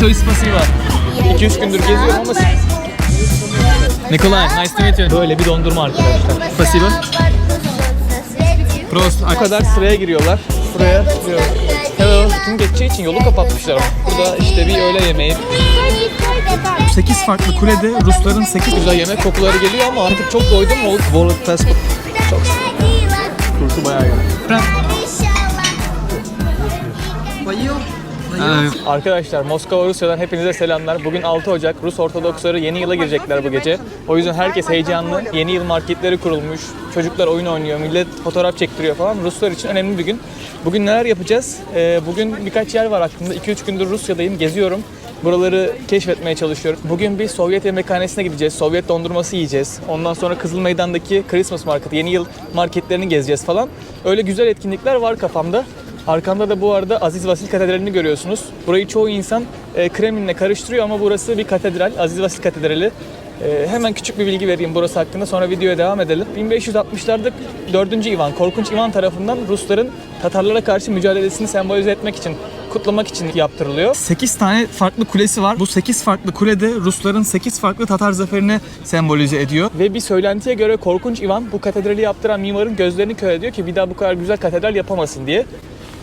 To spasiba. 2-3 gündür geziyorum ama Nikolay, nice to meet you. Böyle bir dondurma arkadaşlar. Spasiba. Prost. O kadar sıraya giriyorlar. Sıraya diyor. Hello. Tüm geçeceği için yolu kapatmışlar. Burada işte bir öğle yemeği. 8 farklı kulede Rusların 8 güzel yemek kokuları geliyor ama artık çok doydum. Wallet fast food. Çok Turşu bayağı iyi. Arkadaşlar Moskova Rusya'dan hepinize selamlar. Bugün 6 Ocak Rus Ortodoksları yeni yıla girecekler bu gece. O yüzden herkes heyecanlı. Yeni yıl marketleri kurulmuş. Çocuklar oyun oynuyor, millet fotoğraf çektiriyor falan. Ruslar için önemli bir gün. Bugün neler yapacağız? Ee, bugün birkaç yer var aklımda. 2-3 gündür Rusya'dayım, geziyorum. Buraları keşfetmeye çalışıyorum. Bugün bir Sovyet yemekhanesine gideceğiz. Sovyet dondurması yiyeceğiz. Ondan sonra Kızıl Meydan'daki Christmas Market, yeni yıl marketlerini gezeceğiz falan. Öyle güzel etkinlikler var kafamda. Arkamda da bu arada Aziz Vasil Katedrali'ni görüyorsunuz. Burayı çoğu insan e, Kremlin'le karıştırıyor ama burası bir katedral. Aziz Vasil Katedrali. E, hemen küçük bir bilgi vereyim burası hakkında sonra videoya devam edelim. 1560'larda 4. Ivan, Korkunç Ivan tarafından Rusların Tatarlara karşı mücadelesini sembolize etmek için kutlamak için yaptırılıyor. 8 tane farklı kulesi var. Bu 8 farklı kulede Rusların 8 farklı Tatar zaferini sembolize ediyor. Ve bir söylentiye göre Korkunç Ivan bu katedrali yaptıran mimarın gözlerini kör ediyor ki bir daha bu kadar güzel katedral yapamasın diye.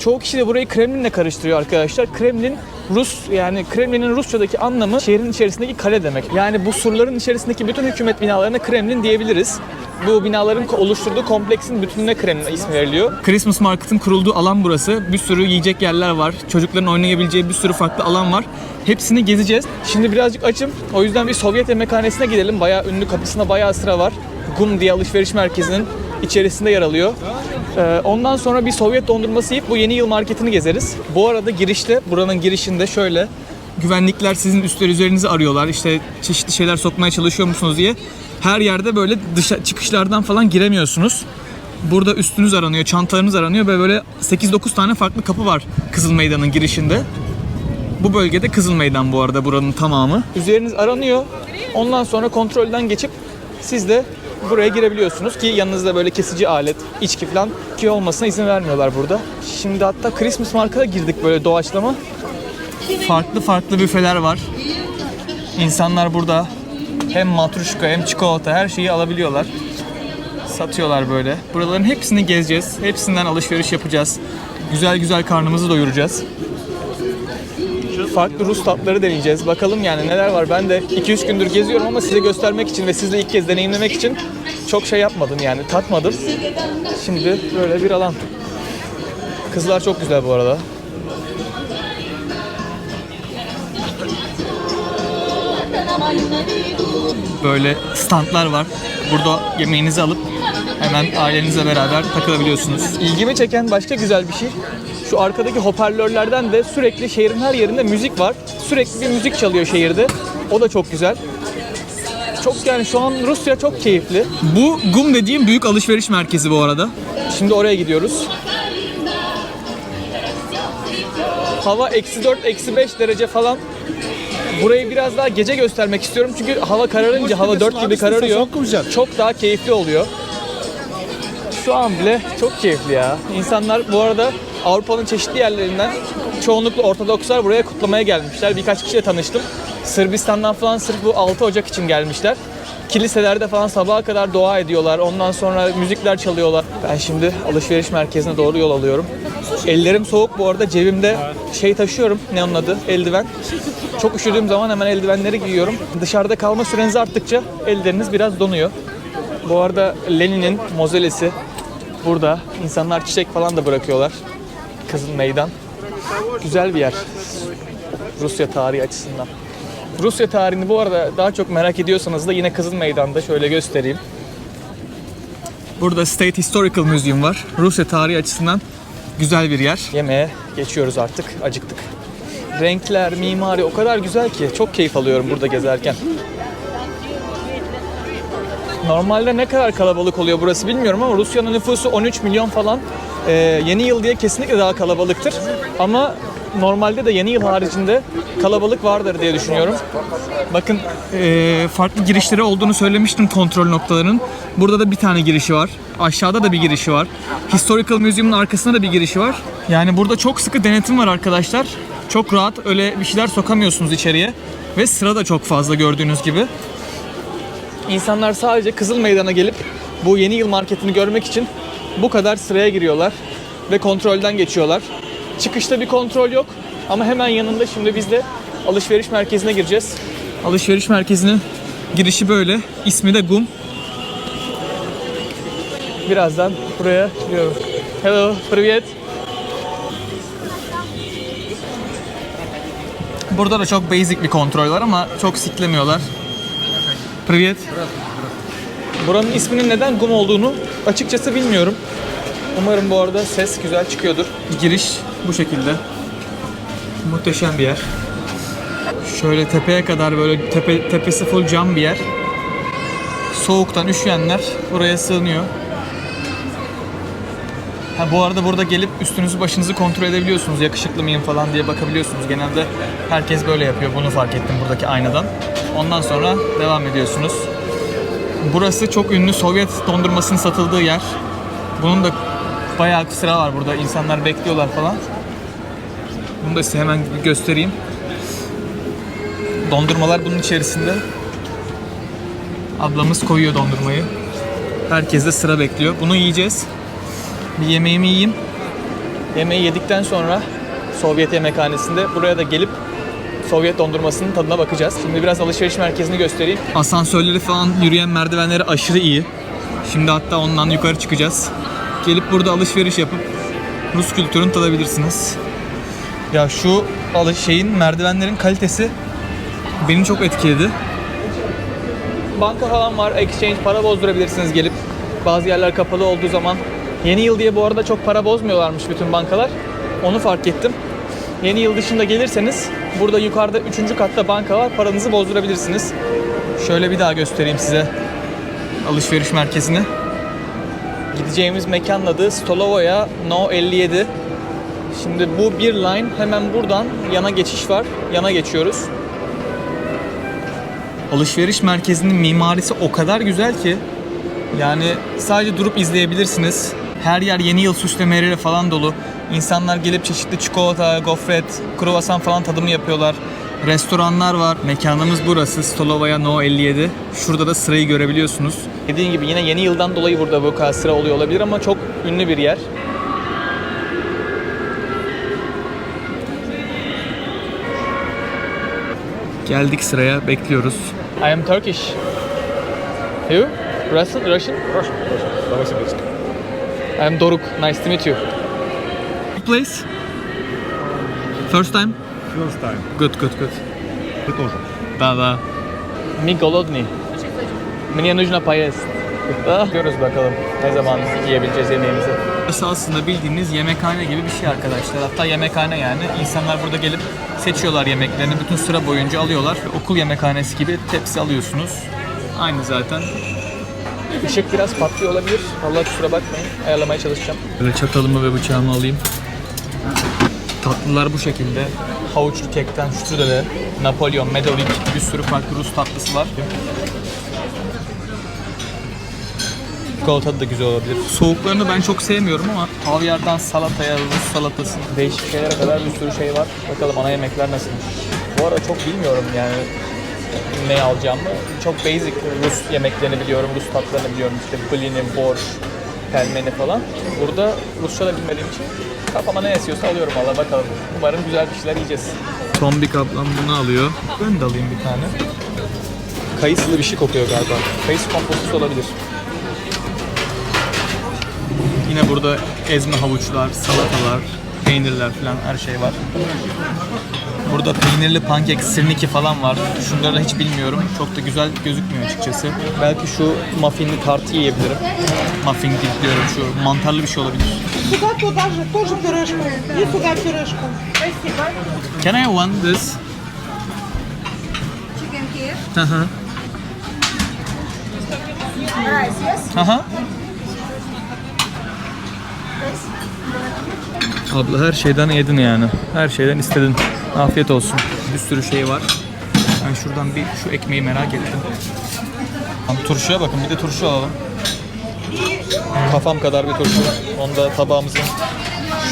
Çoğu kişi de burayı Kremlin'le karıştırıyor arkadaşlar. Kremlin Rus yani Kremlin'in Rusçadaki anlamı şehrin içerisindeki kale demek. Yani bu surların içerisindeki bütün hükümet binalarına Kremlin diyebiliriz. Bu binaların oluşturduğu kompleksin bütününe Kremlin ismi veriliyor. Christmas Market'ın kurulduğu alan burası. Bir sürü yiyecek yerler var. Çocukların oynayabileceği bir sürü farklı alan var. Hepsini gezeceğiz. Şimdi birazcık açım. O yüzden bir Sovyet yemekhanesine gidelim. Bayağı ünlü kapısında bayağı sıra var. GUM diye alışveriş merkezinin içerisinde yer alıyor. Ee, ondan sonra bir Sovyet dondurması yiyip bu yeni yıl marketini gezeriz. Bu arada girişte, buranın girişinde şöyle güvenlikler sizin üstler üzerinizi arıyorlar. İşte çeşitli şeyler sokmaya çalışıyor musunuz diye. Her yerde böyle dışa çıkışlardan falan giremiyorsunuz. Burada üstünüz aranıyor, çantalarınız aranıyor ve böyle 8-9 tane farklı kapı var Kızıl Meydan'ın girişinde. Bu bölgede Kızıl Meydan bu arada buranın tamamı. Üzeriniz aranıyor. Ondan sonra kontrolden geçip siz de buraya girebiliyorsunuz ki yanınızda böyle kesici alet, içki falan ki olmasına izin vermiyorlar burada. Şimdi hatta Christmas Market'a girdik böyle doğaçlama. Farklı farklı büfeler var. İnsanlar burada hem matruşka hem çikolata her şeyi alabiliyorlar. Satıyorlar böyle. Buraların hepsini gezeceğiz. Hepsinden alışveriş yapacağız. Güzel güzel karnımızı doyuracağız farklı Rus tatları deneyeceğiz. Bakalım yani neler var. Ben de 2-3 gündür geziyorum ama size göstermek için ve sizle ilk kez deneyimlemek için çok şey yapmadım yani tatmadım. Şimdi böyle bir alan. Kızlar çok güzel bu arada. Böyle standlar var. Burada yemeğinizi alıp hemen ailenizle beraber takılabiliyorsunuz. İlgimi çeken başka güzel bir şey. Şu arkadaki hoparlörlerden de sürekli şehrin her yerinde müzik var. Sürekli bir müzik çalıyor şehirde. O da çok güzel. Çok yani şu an Rusya çok keyifli. Bu GUM dediğim büyük alışveriş merkezi bu arada. Şimdi oraya gidiyoruz. Hava eksi 4, eksi 5 derece falan. Burayı biraz daha gece göstermek istiyorum çünkü hava kararınca, hava 4 gibi kararıyor. Çok daha keyifli oluyor. Şu an bile çok keyifli ya. İnsanlar bu arada Avrupa'nın çeşitli yerlerinden çoğunlukla Ortodokslar buraya kutlamaya gelmişler. Birkaç kişiyle tanıştım. Sırbistan'dan falan sırf bu 6 Ocak için gelmişler. Kiliselerde falan sabaha kadar dua ediyorlar. Ondan sonra müzikler çalıyorlar. Ben şimdi alışveriş merkezine doğru yol alıyorum. Ellerim soğuk bu arada. Cebimde şey taşıyorum. Ne onun adı? Eldiven. Çok üşüdüğüm zaman hemen eldivenleri giyiyorum. Dışarıda kalma süreniz arttıkça elleriniz biraz donuyor. Bu arada Lenin'in mozelesi burada. İnsanlar çiçek falan da bırakıyorlar. Kızıl Meydan. Güzel bir yer. Rusya tarihi açısından. Rusya tarihini bu arada daha çok merak ediyorsanız da yine Kızıl Meydan'da şöyle göstereyim. Burada State Historical Museum var. Rusya tarihi açısından güzel bir yer. Yemeğe geçiyoruz artık. Acıktık. Renkler, mimari o kadar güzel ki çok keyif alıyorum burada gezerken. Normalde ne kadar kalabalık oluyor burası bilmiyorum ama Rusya'nın nüfusu 13 milyon falan. Ee, yeni yıl diye kesinlikle daha kalabalıktır. Ama normalde de yeni yıl haricinde kalabalık vardır diye düşünüyorum. Bakın ee, farklı girişleri olduğunu söylemiştim kontrol noktalarının. Burada da bir tane girişi var. Aşağıda da bir girişi var. Historical Museum'un arkasında da bir girişi var. Yani burada çok sıkı denetim var arkadaşlar. Çok rahat öyle bir şeyler sokamıyorsunuz içeriye. Ve sıra da çok fazla gördüğünüz gibi. İnsanlar sadece Kızıl Meydan'a gelip bu yeni yıl marketini görmek için bu kadar sıraya giriyorlar ve kontrolden geçiyorlar. Çıkışta bir kontrol yok ama hemen yanında şimdi biz de alışveriş merkezine gireceğiz. Alışveriş merkezinin girişi böyle. İsmi de GUM. Birazdan buraya giriyorum. Hello, привет. Burada da çok basic bir kontrol var ama çok siklemiyorlar. Привет. Buranın isminin neden GUM olduğunu açıkçası bilmiyorum. Umarım bu arada ses güzel çıkıyordur. Giriş bu şekilde. Muhteşem bir yer. Şöyle tepeye kadar böyle tepe, tepesi full cam bir yer. Soğuktan üşüyenler buraya sığınıyor. Ha, bu arada burada gelip üstünüzü başınızı kontrol edebiliyorsunuz. Yakışıklı mıyım falan diye bakabiliyorsunuz. Genelde herkes böyle yapıyor. Bunu fark ettim buradaki aynadan. Ondan sonra devam ediyorsunuz. Burası çok ünlü Sovyet dondurmasının satıldığı yer. Bunun da bayağı sıra var burada. İnsanlar bekliyorlar falan. Bunu da size hemen bir göstereyim. Dondurmalar bunun içerisinde. Ablamız koyuyor dondurmayı. Herkes de sıra bekliyor. Bunu yiyeceğiz. Bir yemeğimi yiyeyim. Yemeği yedikten sonra Sovyet yemekhanesinde buraya da gelip Sovyet dondurmasının tadına bakacağız. Şimdi biraz alışveriş merkezini göstereyim. Asansörleri falan yürüyen merdivenleri aşırı iyi. Şimdi hatta ondan yukarı çıkacağız. Gelip burada alışveriş yapıp Rus kültürünü tadabilirsiniz. Ya şu şeyin merdivenlerin kalitesi beni çok etkiledi. Banka falan var. Exchange para bozdurabilirsiniz gelip. Bazı yerler kapalı olduğu zaman. Yeni yıl diye bu arada çok para bozmuyorlarmış bütün bankalar. Onu fark ettim. Yeni yıl dışında gelirseniz burada yukarıda 3. katta banka var. Paranızı bozdurabilirsiniz. Şöyle bir daha göstereyim size alışveriş merkezini. Gideceğimiz mekanın adı Stolovoya No 57. Şimdi bu bir line hemen buradan yana geçiş var. Yana geçiyoruz. Alışveriş merkezinin mimarisi o kadar güzel ki yani sadece durup izleyebilirsiniz. Her yer yeni yıl süslemeleriyle falan dolu. İnsanlar gelip çeşitli çikolata, gofret, kruvasan falan tadımı yapıyorlar. Restoranlar var. Mekanımız burası. Stolovaya No 57. Şurada da sırayı görebiliyorsunuz. Dediğim gibi yine yeni yıldan dolayı burada bu kadar sıra oluyor olabilir ama çok ünlü bir yer. Geldik sıraya, bekliyoruz. I am Turkish. You? Russian? Russian? Russian, Russian. Новосибирск. I am Doruk. Nice to meet you. Place? First time? First time. Good, good, good. Ты тоже. Да, да. Mi голодный. Мне нужно поесть. Ah, Görürüz bakalım ne zaman yiyebileceğiz yemeğimizi. Burası aslında bildiğiniz yemekhane gibi bir şey arkadaşlar. Hatta yemekhane yani. İnsanlar burada gelip seçiyorlar yemeklerini. Bütün sıra boyunca alıyorlar. Ve okul yemekhanesi gibi tepsi alıyorsunuz. Aynı zaten. Işık biraz patlıyor olabilir. Allah kusura bakmayın. Ayarlamaya çalışacağım. Böyle çatalımı ve bıçağımı alayım. Tatlılar bu şekilde. Havuçlu kekten strudele, Napolyon, Medovik bir sürü farklı Rus tatlısı var. Çikolata da güzel olabilir. Soğuklarını ben çok sevmiyorum ama havyardan salataya, Rus salatası, değişik şeylere kadar bir sürü şey var. Bakalım ana yemekler nasıl. Bu arada çok bilmiyorum yani ne alacağımı. Çok basic Rus yemeklerini biliyorum, Rus tatlarını biliyorum. İşte blini, borş, pelmeni falan. Burada Rusça da bilmediğim için kafama ne esiyorsa alıyorum valla bakalım. Umarım güzel bir şeyler yiyeceğiz. Tombik ablam bunu alıyor. Ben de alayım bir tane. Kayısılı bir şey kokuyor galiba. Kayısı kompostu olabilir. Yine burada ezme havuçlar, salatalar, peynirler falan her şey var. Burada peynirli pankek, sirniki falan var. Şunları da hiç bilmiyorum. Çok da güzel gözükmüyor açıkçası. Belki şu muffinli tartı yiyebilirim. Muffin değil diyorum şu mantarlı bir şey olabilir. Сюда туда же, тоже пюрешку. И сюда пюрешку. Спасибо. Can I have one this? Chicken here. Hı hı. Rice, yes? Hı hı. Abla her şeyden yedin yani. Her şeyden istedin. Afiyet olsun. Bir sürü şey var. Ben şuradan bir şu ekmeği merak ettim. Turşuya bakın bir de turşu alalım. Kafam kadar bir turşu. Onu da tabağımızın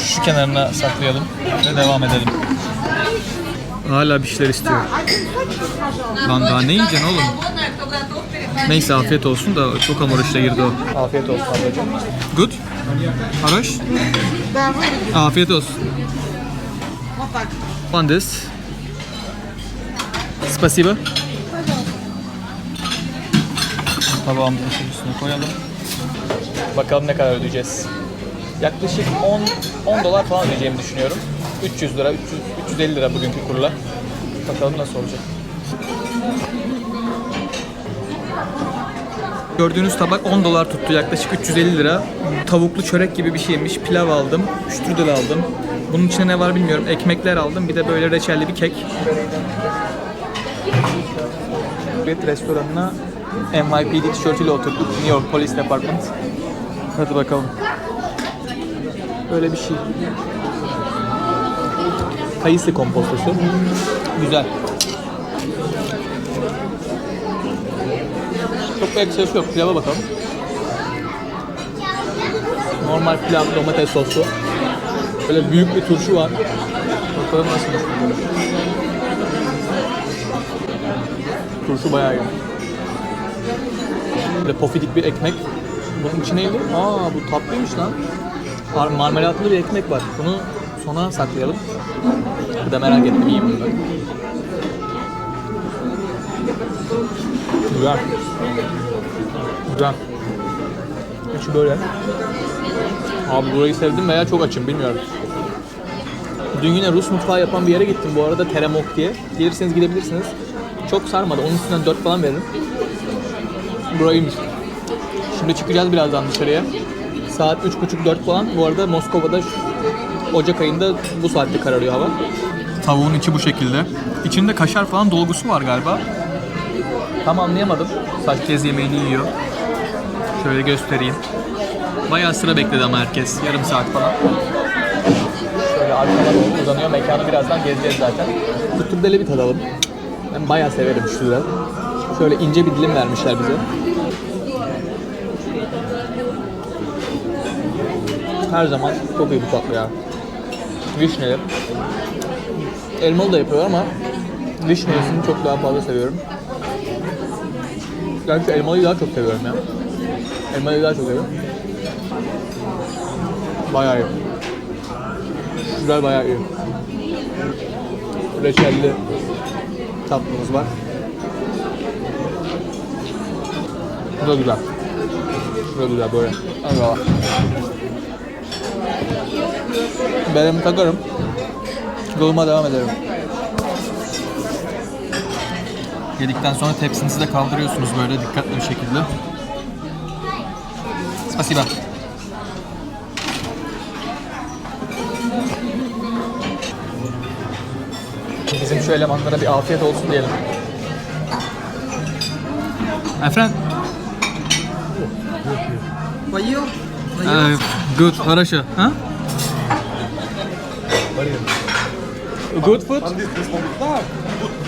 şu kenarına saklayalım ve devam edelim. Hala bir şeyler istiyor. Lan daha ne yiyeceksin oğlum? Neyse afiyet olsun da çok hamur işe girdi o. Afiyet olsun ablacığım. Good. Haroş. Afiyet olsun Вот так. One this. Спасибо. Tabağımızın üstüne koyalım. Bakalım ne kadar ödeyeceğiz. Yaklaşık 10 10 dolar falan ödeyeceğimi düşünüyorum. 300 lira, 300, 350 lira bugünkü kurla. Bakalım nasıl olacak. Gördüğünüz tabak 10 dolar tuttu. Yaklaşık 350 lira. Tavuklu çörek gibi bir şeymiş. Pilav aldım. Strudel aldım. Bunun içine ne var bilmiyorum. Ekmekler aldım. Bir de böyle reçelli bir kek. Cumhuriyet restoranına NYPD tişörtüyle oturduk. New York Police Department. Hadi bakalım. Böyle bir şey. Kayısı kompostosu. Güzel. Çok bir ekstra yok. Pilava bakalım. Normal pilav, domates soslu. Böyle büyük bir turşu var. Bakalım nasıl. Turşu bayağı iyi. Böyle pofidik bir ekmek. Bunun içi neydi? Aa bu tatlıymış lan. Mar- Marmelatlı bir ekmek var. Bunu sona saklayalım. Bir de merak ettim bunu. ben. Güzel. Güzel. İçi böyle. Abi burayı sevdim veya çok açım bilmiyorum. Dün yine Rus mutfağı yapan bir yere gittim bu arada Teremok diye. Gelirseniz gidebilirsiniz. Çok sarmadı. Onun üstünden 4 falan veririm. Burayıymış. Şimdi çıkacağız birazdan dışarıya. Saat 3.30-4 falan. Bu arada Moskova'da Ocak ayında bu saatte kararıyor hava. Tavuğun içi bu şekilde. İçinde kaşar falan dolgusu var galiba. Tam anlayamadım. Kez yemeğini yiyor. Şöyle göstereyim. Bayağı sıra bekledi ama herkes. Yarım saat falan. Şöyle doğru uzanıyor. Mekanı birazdan gezeceğiz zaten. Tutturdeli bir tadalım. Ben bayağı severim şurada. Şöyle ince bir dilim vermişler bize. Her zaman çok iyi bu tatlı ya. Vişneli. Elmalı da yapıyor ama vişnelisini çok daha fazla seviyorum. Gerçi elmalıyı daha çok seviyorum ya. Elmalıyı daha çok seviyorum. Bayağı iyi. Güzel bayağı iyi. Reçelli tatlımız var. Bu da güzel. Bu da güzel böyle. Allah. Beremi takarım. Yoluma devam ederim. Yedikten sonra tepsinizi de kaldırıyorsunuz böyle dikkatli bir şekilde. Spasiba. Bizim şu elemanlara bir afiyet olsun diyelim. Efendim? Поел? Uh, good, хорошо. Huh? Good food?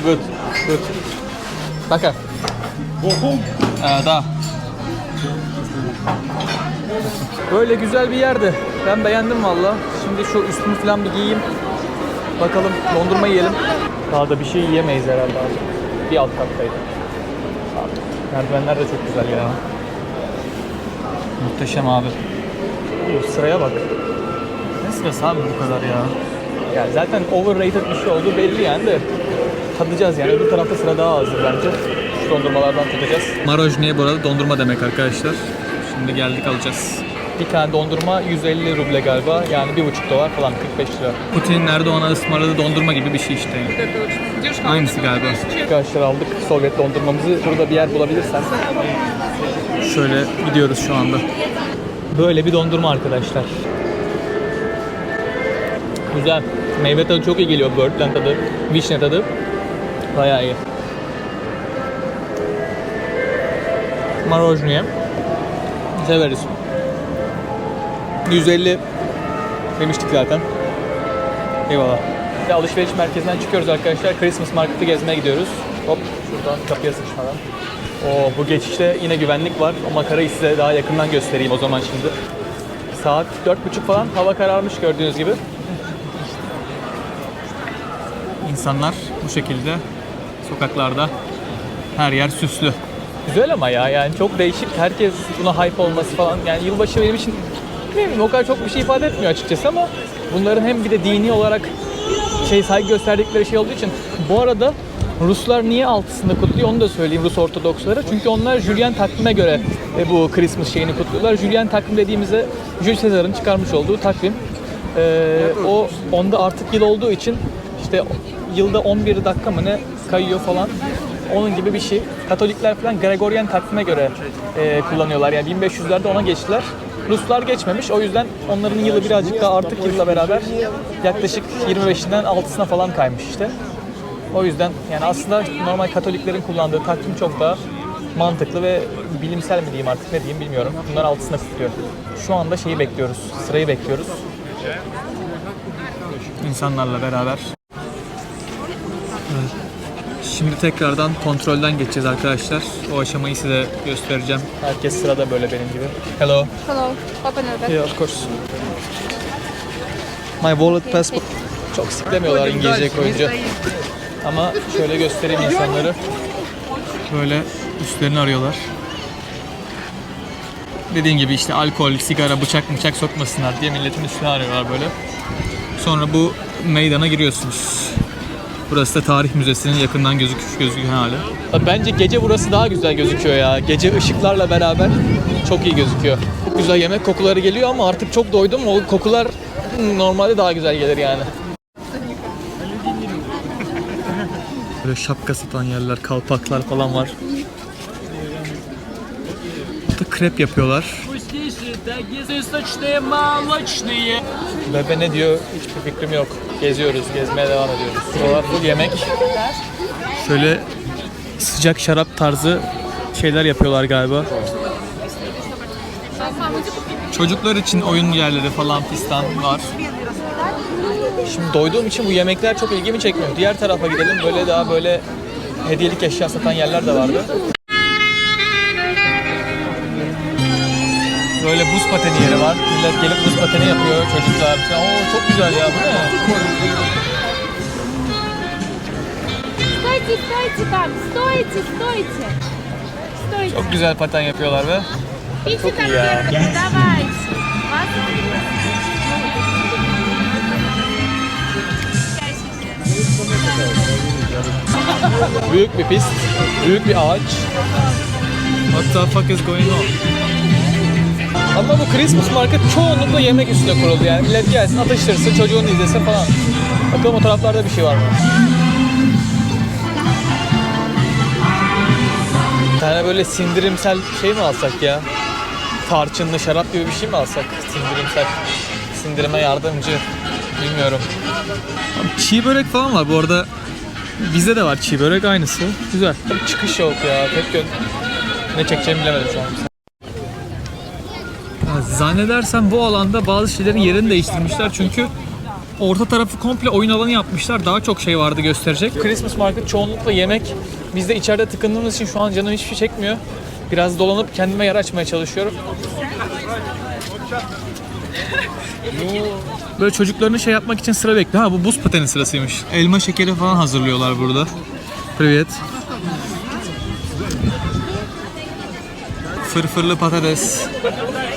Good, good. Пока. Ee, da. Böyle güzel bir yerdi. Ben beğendim valla. Şimdi şu üstümü falan bir giyeyim. Bakalım dondurma yiyelim. Daha da bir şey yiyemeyiz herhalde abi. Bir alt kattaydı. Merdivenler de çok güzel ya. Muhteşem abi. Oo, sıraya bak. Ne sırası abi bu kadar ya? Ya zaten overrated bir şey olduğu belli yani de tadacağız yani. Öbür tarafta sıra daha azdır bence. Şu dondurmalardan tadacağız. Marojniye bu arada dondurma demek arkadaşlar. Şimdi geldik alacağız. Bir tane dondurma 150 ruble galiba. Yani 1,5 dolar falan 45 lira. Putin'in Erdoğan'a ısmarladığı dondurma gibi bir şey işte. Aynısı galiba. Arkadaşlar aldık Sovyet dondurmamızı. Burada bir yer bulabilirsem. Şöyle gidiyoruz şu anda. Böyle bir dondurma arkadaşlar. Güzel. Meyve tadı çok iyi geliyor. Böğürtlen tadı, vişne tadı. Bayağı iyi. Marojniye. Severiz. 150 demiştik zaten. Eyvallah. Ve alışveriş merkezinden çıkıyoruz arkadaşlar. Christmas Market'ı gezmeye gidiyoruz. Hop şuradan kapıya sıçmadan. Oo, bu geçişte yine güvenlik var. O makarayı size daha yakından göstereyim o zaman şimdi. Saat 4.30 falan. Hava kararmış gördüğünüz gibi. İnsanlar bu şekilde sokaklarda her yer süslü. Güzel ama ya yani çok değişik. Herkes buna hype olması falan. Yani yılbaşı benim için ne bileyim o kadar çok bir şey ifade etmiyor açıkçası ama bunların hem bir de dini olarak şey saygı gösterdikleri şey olduğu için bu arada Ruslar niye altısında kutluyor onu da söyleyeyim Rus Ortodoksları. Çünkü onlar Julian takvime göre e, bu Christmas şeyini kutluyorlar. Julian takvim dediğimizde Jules Caesar'ın çıkarmış olduğu takvim. E, o onda artık yıl olduğu için işte yılda 11 dakika mı ne kayıyor falan. Onun gibi bir şey. Katolikler falan Gregorian takvime göre e, kullanıyorlar. Yani 1500'lerde ona geçtiler. Ruslar geçmemiş. O yüzden onların yılı birazcık daha artık yılla beraber yaklaşık 25'inden 6'sına falan kaymış işte. O yüzden yani aslında normal Katoliklerin kullandığı takvim çok daha mantıklı ve bilimsel mi diyeyim artık ne diyeyim bilmiyorum. Bunlar altısına kutluyor. Şu anda şeyi bekliyoruz. Sırayı bekliyoruz. İnsanlarla beraber. Şimdi tekrardan kontrolden geçeceğiz arkadaşlar. O aşamayı size göstereceğim. Herkes sırada böyle benim gibi. Hello. Hello, open your bag. Yeah, of course. My wallet, passport. Çok siklemiyorlar İngilizce koyunca. Ama şöyle göstereyim insanları. Böyle üstlerini arıyorlar. Dediğim gibi işte alkol, sigara, bıçak bıçak sokmasınlar diye milletin üstüne arıyorlar böyle. Sonra bu meydana giriyorsunuz. Burası da tarih müzesinin yakından gözüküş gözüküyor hali. Bence gece burası daha güzel gözüküyor ya. Gece ışıklarla beraber çok iyi gözüküyor. Çok güzel yemek kokuları geliyor ama artık çok doydum. O kokular normalde daha güzel gelir yani. Böyle şapka satan yerler, kalpaklar falan var. Burada krep yapıyorlar. Bebe ne diyor hiçbir fikrim yok. Geziyoruz, gezmeye devam ediyoruz. Buralar full yemek. Şöyle sıcak şarap tarzı şeyler yapıyorlar galiba. Çocuklar için oyun yerleri falan fistan var. Şimdi doyduğum için bu yemekler çok ilgimi çekmiyor. Diğer tarafa gidelim. Böyle daha böyle hediyelik eşya satan yerler de vardı. Böyle buz pateni yeri var. Millet gelip buz pateni yapıyor çocuklar. falan. Oo çok güzel ya bu ne? Стойте, стойте там, стойте, стойте. Стойте. Çok güzel paten yapıyorlar ve Идите çok там iyi ya. первыми, давайте. Вас büyük bir pist, büyük bir ağaç. What the fuck is going on? Ama bu Christmas market çoğunlukla yemek üstüne kuruldu yani. Millet gelsin, atıştırsın, çocuğunu izlesin falan. Bakalım o taraflarda bir şey var mı? Bir tane böyle sindirimsel şey mi alsak ya? Tarçınlı şarap gibi bir şey mi alsak? Sindirimsel. Sindirime yardımcı. Bilmiyorum. Çiğ börek falan var bu arada. Bizde de var çiğ börek aynısı. Güzel. Çıkış yok ya. Tek yön. Ne çekeceğimi bilemedim şu an. Zannedersem bu alanda bazı şeylerin yerini değiştirmişler çünkü orta tarafı komple oyun alanı yapmışlar. Daha çok şey vardı gösterecek. Christmas market çoğunlukla yemek. Biz de içeride tıkındığımız için şu an canım hiçbir şey çekmiyor. Biraz dolanıp kendime yer açmaya çalışıyorum. Böyle çocuklarını şey yapmak için sıra bekliyor. Ha bu buz pateni sırasıymış. Elma şekeri falan hazırlıyorlar burada. Privet. Fırfırlı patates.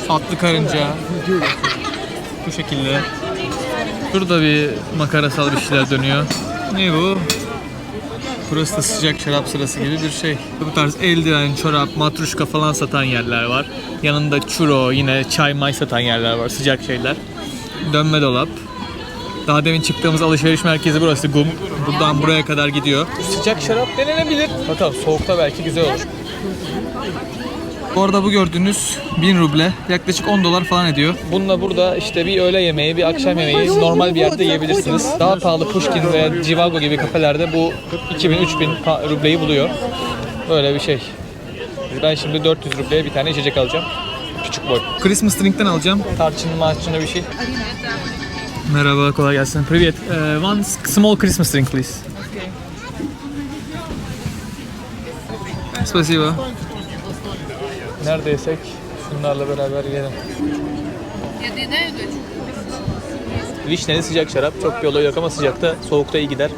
Atlı karınca. Bu şekilde. Burada bir makarasal bir şeyler dönüyor. Ne bu? Burası da sıcak şarap sırası gibi bir şey. Bu tarz eldiven, çorap, matruşka falan satan yerler var. Yanında churro, yine çay may satan yerler var. Sıcak şeyler. Dönme dolap. Daha demin çıktığımız alışveriş merkezi burası. Gum buradan buraya kadar gidiyor. Sıcak şarap denenebilir. Bakalım soğukta belki güzel olur. Bu arada bu gördüğünüz 1000 ruble yaklaşık 10 dolar falan ediyor. Bununla burada işte bir öğle yemeği, bir akşam yemeği normal bir yerde yiyebilirsiniz. Daha pahalı Pushkin ve Civago gibi kafelerde bu 2000-3000 pa- rubleyi buluyor. Böyle bir şey. Ben şimdi 400 rubleye bir tane içecek alacağım. Küçük boy. Christmas drink'ten alacağım. Tarçınlı marçınlı bir şey. Merhaba, kolay gelsin. Привет. Uh, one small Christmas drink, please. Спасибо. Neredeysek şunlarla beraber yiyelim. Vişneli sıcak şarap. Çok bir olay yok ama sıcakta, soğukta iyi gider.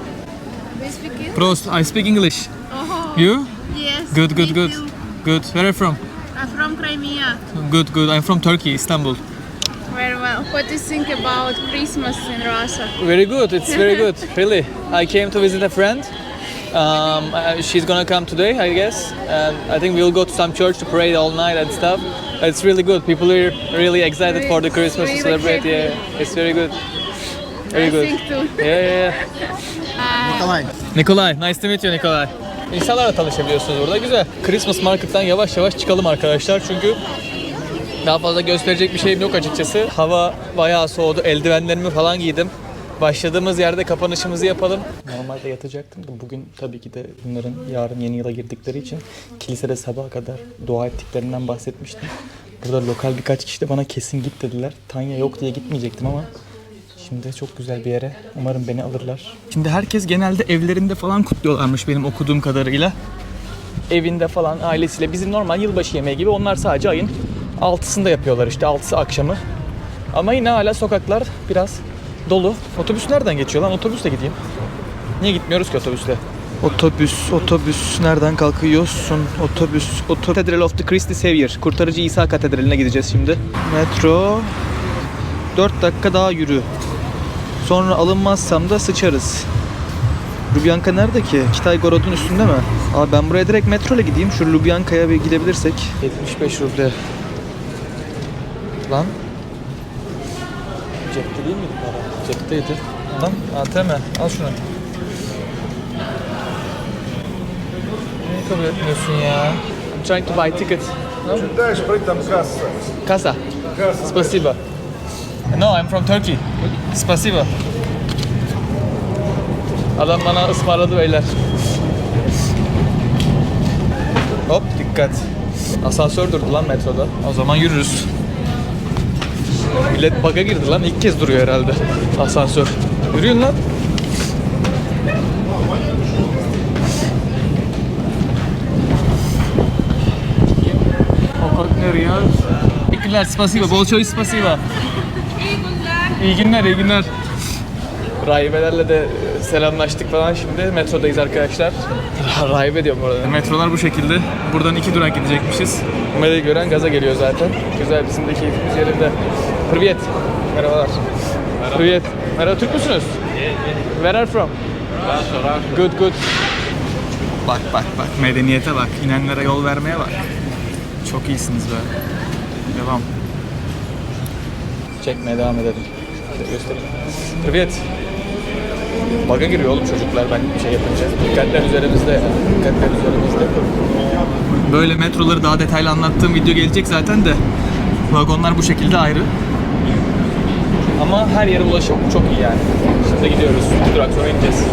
Prost, I speak English. Oh, You? yes. Good, good, good. Good. Where are you from? I'm from Crimea. Good, good. I'm from Turkey, Istanbul. Very well. What do you think about Christmas in Russia? Very good. It's very good. Really. I came to visit a friend. Um, uh, she's gonna come today, I guess, and I think we'll go to some church to pray all night and stuff. It's really good. People are really excited for the Christmas to celebrate. happy. Yeah, it's very good. Very I good. think too. Yeah, yeah, yeah. Nikolay, nice to meet you Nikolay. İnsanlarla tanışabiliyorsunuz burada. Güzel. Christmas Market'tan yavaş yavaş çıkalım arkadaşlar çünkü daha fazla gösterecek bir şeyim yok açıkçası. Hava bayağı soğudu. Eldivenlerimi falan giydim. Başladığımız yerde kapanışımızı yapalım. Normalde yatacaktım da bugün tabii ki de bunların yarın yeni yıla girdikleri için kilisede sabaha kadar dua ettiklerinden bahsetmiştim. Burada lokal birkaç kişi de bana kesin git dediler. Tanya yok diye gitmeyecektim ama Şimdi çok güzel bir yere. Umarım beni alırlar. Şimdi herkes genelde evlerinde falan kutluyorlarmış benim okuduğum kadarıyla. Evinde falan ailesiyle. Bizim normal yılbaşı yemeği gibi. Onlar sadece ayın 6'sında yapıyorlar işte 6'sı akşamı. Ama yine hala sokaklar biraz dolu. Otobüs nereden geçiyor lan? Otobüsle gideyim. Niye gitmiyoruz ki otobüsle? Otobüs, otobüs. Nereden kalkıyorsun? Otobüs, otobüs. Cathedral of the Christ Savior. Kurtarıcı İsa Katedrali'ne gideceğiz şimdi. Metro. 4 dakika daha yürü. Sonra alınmazsam da sıçarız. Lubyanka nerede ki? Kitaygorod'un üstünde mi? Abi ben buraya direkt metro ile gideyim. Şu Lubyanka'ya bir gidebilirsek. 75 ruble. Lan. Cepte değil miydi para? Cepteydi. Lan ATM al şunu. Niye kabul etmiyorsun ya? I'm trying to buy ticket. No? Dash, bring them kassa. Kasa. Kasa. Spasiba. Uh, no, I'm from Turkey. Spasiba. Adam bana ısmarladı beyler. Hop dikkat. Asansör durdu lan metroda. O zaman yürürüz. Millet baga girdi lan. İlk kez duruyor herhalde asansör. Yürüyün lan. Nereye? İyi günler, spasiba. Bolçoy spasiba. İyi günler, iyi günler. Rahibelerle de selamlaştık falan şimdi. Metrodayız arkadaşlar. Rahibe diyorum orada. Metrolar bu şekilde. Buradan iki durak gidecekmişiz. Meleği gören gaza geliyor zaten. Güzel bizim de keyfimiz yerinde. Privyet. Merhabalar. Privyet. Merhaba Türk müsünüz? Where are from? Good good. Bak bak bak medeniyete bak. İnenlere yol vermeye bak. Çok iyisiniz be. Devam. Çekmeye devam edelim. Şöyle göstereyim. Privyet. Baga giriyor oğlum çocuklar ben bir şey yapınca. Dikkatler üzerimizde ya. Dikkatler üzerimizde. Böyle metroları daha detaylı anlattığım video gelecek zaten de. Vagonlar bu şekilde ayrı. Ama her yere ulaşım çok iyi yani. Şimdi gidiyoruz. Bir durak sonra ineceğiz.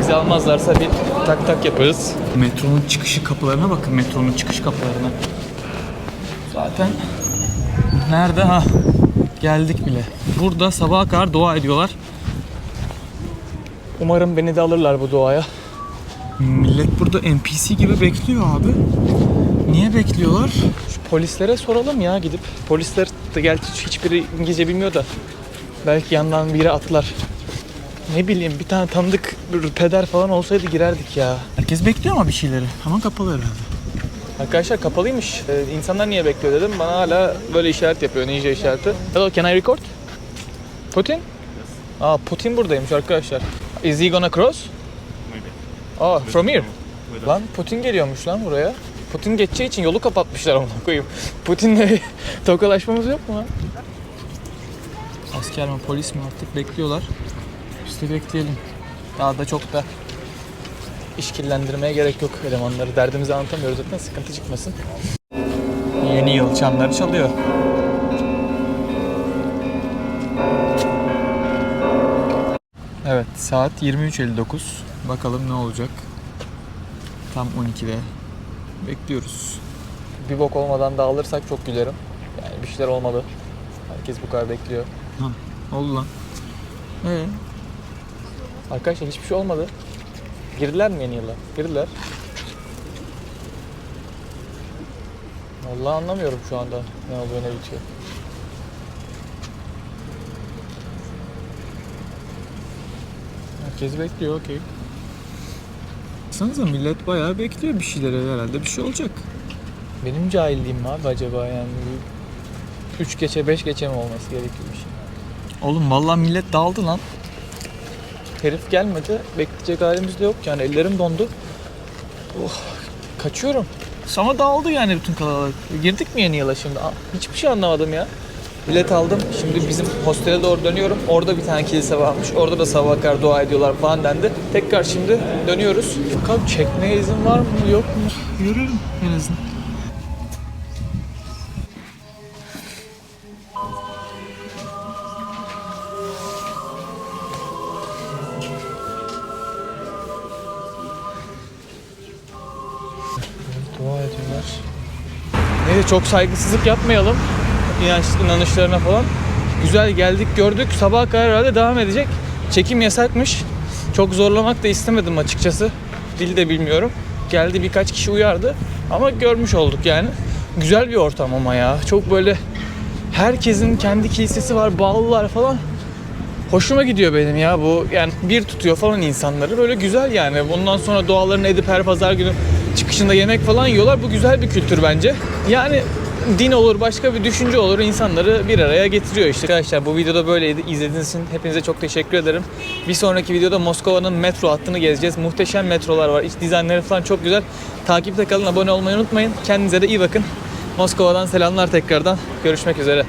Bizi almazlarsa bir tak tak yaparız. Metronun çıkışı kapılarına bakın metronun çıkış kapılarına. Zaten nerede ha? Geldik bile. Burada sabaha kadar dua ediyorlar. Umarım beni de alırlar bu duaya. Millet burada NPC gibi bekliyor abi. Niye bekliyorlar? Şu polislere soralım ya gidip. Polisler de gerçi hiçbiri İngilizce bilmiyor da. Belki yandan biri atlar. Ne bileyim bir tane tanıdık bir peder falan olsaydı girerdik ya. Herkes bekliyor ama bir şeyleri. Ama kapalı herhalde. Arkadaşlar kapalıymış. Ee, insanlar niye bekliyor dedim. Bana hala böyle işaret yapıyor. Ninja işareti. Hello, can I record? Putin? Aa, Putin buradaymış arkadaşlar. Is he gonna cross? Aa, from here. Lan Putin geliyormuş lan buraya. Putin geçeceği için yolu kapatmışlar ona koyayım. Putin'le tokalaşmamız yok mu lan? Asker mi polis mi artık bekliyorlar. De bekleyelim. Daha da çok da işkillendirmeye gerek yok elemanları. Derdimizi anlatamıyoruz zaten sıkıntı çıkmasın. Yeni yıl çanları çalıyor. Evet saat 23.59. Bakalım ne olacak. Tam 12'de. Bekliyoruz. Bir bok olmadan dağılırsak çok gülerim. Yani bir şeyler olmalı. Herkes bu kadar bekliyor. Ha, oldu lan. Ee? Arkadaşlar hiçbir şey olmadı. Girdiler mi yeni yıla? Girdiler. Vallahi anlamıyorum şu anda ne oluyor ne bitiyor. Herkes bekliyor okey. Baksanıza millet bayağı bekliyor bir şeyleri herhalde bir şey olacak. Benim cahilliğim mi abi acaba yani? 3 geçe 5 geçe mi olması gerekiyor bir şey? Oğlum vallahi millet dağıldı lan. Herif gelmedi. Bekleyecek halimiz de yok yani ellerim dondu. Oh, kaçıyorum. Sama dağıldı yani bütün kalabalık. Girdik mi yeni yıla şimdi? Hiçbir şey anlamadım ya. Bilet aldım. Şimdi bizim hostele doğru dönüyorum. Orada bir tane kilise varmış. Orada da sabaha kadar dua ediyorlar falan dendi. Tekrar şimdi dönüyoruz. Bakalım çekmeye izin var mı yok mu? Yürürüm en azından. Çok saygısızlık yapmayalım. İnanç, inanışlarına falan. Güzel geldik gördük. Sabaha kadar herhalde devam edecek. Çekim yasakmış. Çok zorlamak da istemedim açıkçası. Dil de bilmiyorum. Geldi birkaç kişi uyardı. Ama görmüş olduk yani. Güzel bir ortam ama ya. Çok böyle herkesin kendi kilisesi var, bağlılar falan. Hoşuma gidiyor benim ya bu yani bir tutuyor falan insanları böyle güzel yani bundan sonra dualarını edip her pazar günü çıkışında yemek falan yiyorlar. Bu güzel bir kültür bence. Yani din olur başka bir düşünce olur. İnsanları bir araya getiriyor işte. Arkadaşlar bu videoda böyleydi izlediğiniz için hepinize çok teşekkür ederim. Bir sonraki videoda Moskova'nın metro hattını gezeceğiz. Muhteşem metrolar var. İç dizaynları falan çok güzel. Takipte kalın abone olmayı unutmayın. Kendinize de iyi bakın. Moskova'dan selamlar tekrardan. Görüşmek üzere